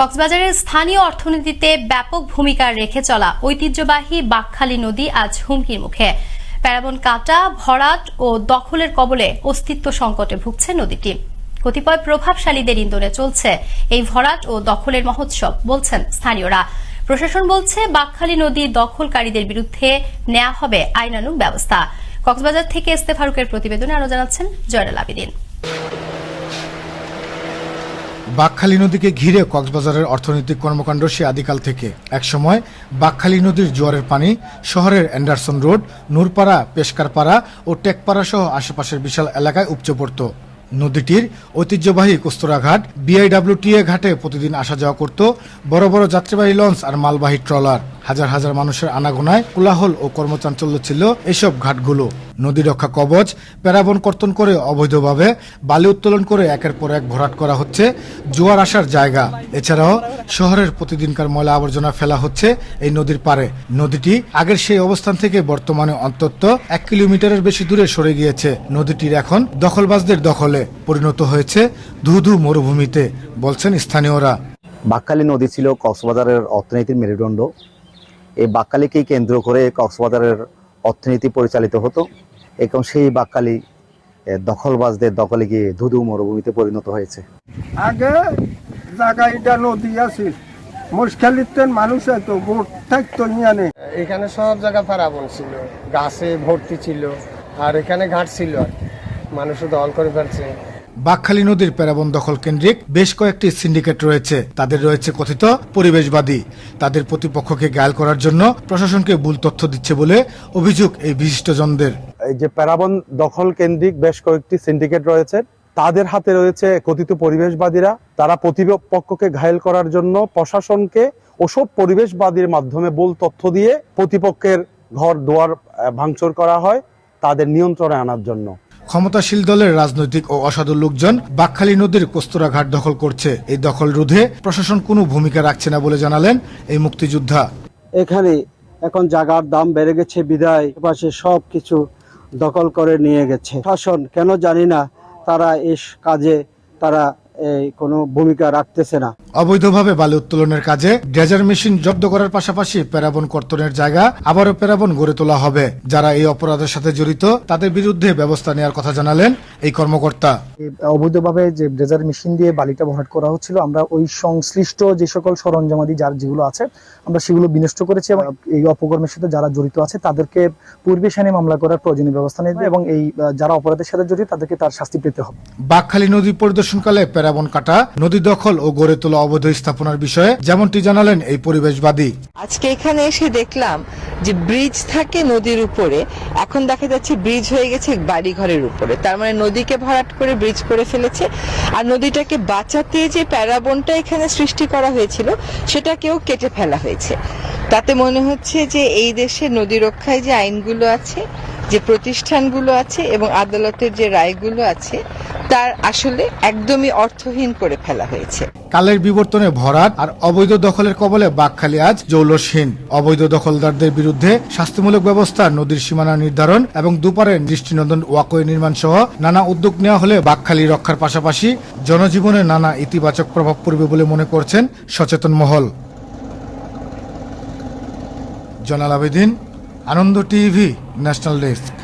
কক্সবাজারের স্থানীয় অর্থনীতিতে ব্যাপক ভূমিকা রেখে চলা ঐতিহ্যবাহী বাকখালী নদী আজ হুমকির মুখে। প্যারাবন কাটা, ভরাট ও দখলের কবলে অস্তিত্ব সংকটে ভুগছে নদীটি। কতিপয় প্রভাবশালীদের ইন্ধনে চলছে এই ভরাট ও দখলের মহোৎসব, বলছেন স্থানীয়রা। প্রশাসন বলছে, বাকখালী নদী দখলকারীদের বিরুদ্ধে নেওয়া হবে আইনানুগ ব্যবস্থা। কক্সবাজার থেকে এস্তে ফারুকের প্রতিবেদনে আরও জানাচ্ছেন জয়নাল আবিদিন। বাকখালী নদীকে ঘিরে কক্সবাজারের অর্থনৈতিক কর্মকাণ্ড সে আদিকাল থেকে। একসময় বাকখালী নদীর জোয়ারের পানি শহরের অ্যান্ডারসন রোড, নূরপাড়া, পেশকারপাড়া ও টেকপাড়া সহ আশেপাশের বিশাল এলাকায় উপচে পড়ত। নদীটির ঐতিহ্যবাহী কস্তুরাঘাট বিআইডব্লিউটিএ ঘাটে প্রতিদিন আসা যাওয়া করত বড় বড় যাত্রীবাহী লঞ্চ আর মালবাহী ট্রলার। হাজার হাজার মানুষের আনাগোনায় কোলাহল ও কর্মচাঞ্চল্য ছিল এসব ঘাটগুলো। নদী রক্ষা কবচ, প্যারাবন কর্তন করে অবৈধভাবে বালি উত্তোলন করে একের পর এক ভরাট করা হচ্ছে, জোয়ার আসার জায়গা। এছাড়াও শহরের প্রতিদিনকার ময়লা আবর্জনা ফেলা হচ্ছে এই নদীর পারে নদীটি আগের সেই অবস্থান থেকে বর্তমানে অন্তত এক কিলোমিটারের বেশি দূরে সরে গিয়েছে। নদীটির এখন দখলবাজদের দখলে পরিণত হয়েছে ধুধু মরুভূমিতে, বলছেন স্থানীয়রা। বাক্কালী নদী ছিল কক্সবাজারের অর্থনীতির মেরুদণ্ড। এই বাক্কালীকেই কেন্দ্র করে কক্সবাজারের অর্থনীতি পরিচালিত হতো এবং সেই বাক্কালী দখলবাজদের দখলে গিয়ে ধুধু মরুভূমিতে পরিণত হয়েছে। আগে জায়গাটা নদী আছিল মুশখালিতেন মানুষ এত ভোট থাকতো ইয়ানে এখানে সব জায়গা ফারাবন ছিল গাছে ভর্তি ছিল আর এখানে ঘাট ছিল আর কি। মানুষও দল করে ফেলছে। বাকখালী নদীর প্যারাবন দখল কেন্দ্রিক বেশ কয়েকটি সিন্ডিকেট রয়েছে। তাদের রয়েছে কথিত পরিবেশবাদী। তাদের প্রতিপক্ষকে গায়েল করার জন্য প্রশাসনকে ভুল তথ্য দিচ্ছে বলে অভিযোগ এই বিশিষ্টজনদের। এই যে প্যারাবন দখল কেন্দ্রিক বেশ কয়েকটি সিন্ডিকেট রয়েছে, তাদের হাতে রয়েছে কথিত পরিবেশবাদীরা। তারা প্রতিপক্ষকে ঘায়েল করার জন্য প্রশাসনকে ওসব পরিবেশবাদীর মাধ্যমে ভুল তথ্য দিয়ে প্রতিপক্ষের ঘর দুয়ার ভাঙচুর করা হয়, তাদের নিয়ন্ত্রণে আনার জন্য। ক্ষমতাশীল দলের রাজনৈতিক ও অসাধু লোকজন বাকখালী নদীর কস্তুরা ঘাট দখল করছে। এই দখল রোধে প্রশাসন কোনো ভূমিকা রাখছে না বলে জানালেন এই মুক্তিযোদ্ধা। এখানে এখন জাগার দাম বেড়ে গেছে, বিদায় পাশে সব কিছু দখল করে নিয়ে গেছে। শাসন কেন জানি না, তারা এস কাজে তারা কোনো ভূমিকা রাখতেছে না। অবৈধভাবে বালি উত্তোলনের কাজে ড্রেজার মেশিন জব্দ করার পাশাপাশি প্যারাবন কর্তনের জায়গা আবারও প্যারাবন গড়ে তোলা হবে। যারা এই অপরাধের সাথে জড়িত তাদের বিরুদ্ধে ব্যবস্থা নেওয়ার কথা জানালেন এই কর্মকর্তা। অবৈধভাবে যে ড্রেজার মেশিন দিয়ে বালিটা ভরাট করা হচ্ছিল আমরা ওই সংশ্লিষ্ট যে সকল সরঞ্জামাদি যার যেগুলো আছে আমরা সেগুলো বিনষ্ট করেছি এবং এই অপকর্মের সাথে যারা জড়িত আছে তাদেরকে পূর্বে সানে মামলা করার প্রয়োজনীয় ব্যবস্থা নেবে এবং এই যারা অপরাধের সাথে জড়িত তাদেরকে তার শাস্তি পেতে হবে। বাকখালী নদী পরিদর্শনকালে প্যারাবন কাটা, নদী দখল ও গড়ে তোলা অবৈধ স্থাপনার বিষয়ে যেমনটি জানালেন এই পরিবেশবাদী। আজকে এখানে এসে দেখলাম যে ব্রিজ থাকে নদীর উপরে, এখন দেখা যাচ্ছে ব্রিজ হয়ে গেছে বাড়ি ঘরের উপরে। তার মানে নদীকে ভরাট করে ব্রিজ করে ফেলেছে। আর নদীটাকে বাঁচাতে যে প্যারাবনটা এখানে সৃষ্টি করা হয়েছিল, সেটাকেও কেটে ফেলা হয়েছে। তাতে মনে হচ্ছে যে এই দেশে নদী রক্ষায় যে আইনগুলো আছে, যে প্রতিষ্ঠানগুলো আছে এবং আদালতের যে রায়গুলো আছে তার আসলে একদমই অর্থহীন করে ফেলা হয়েছে। কালের বিবর্তনে ভরাট আর অবৈধ দখলের কবলে বাকখালী আজ জৌলসহীন। অবৈধ দখলদারদের বিরুদ্ধে শাস্তিমূলক ব্যবস্থা, নদীর সীমানা নির্ধারণ এবং দুপারে দৃষ্টিনন্দন ওয়াকওয়ে নির্মাণ সহ নানা উদ্যোগ নেওয়া হলে বাকখালী রক্ষার পাশাপাশি জনজীবনে নানা ইতিবাচক প্রভাব পড়বে বলে মনে করছেন সচেতন মহল। জনাল Abedin, Ananda TV, national desk.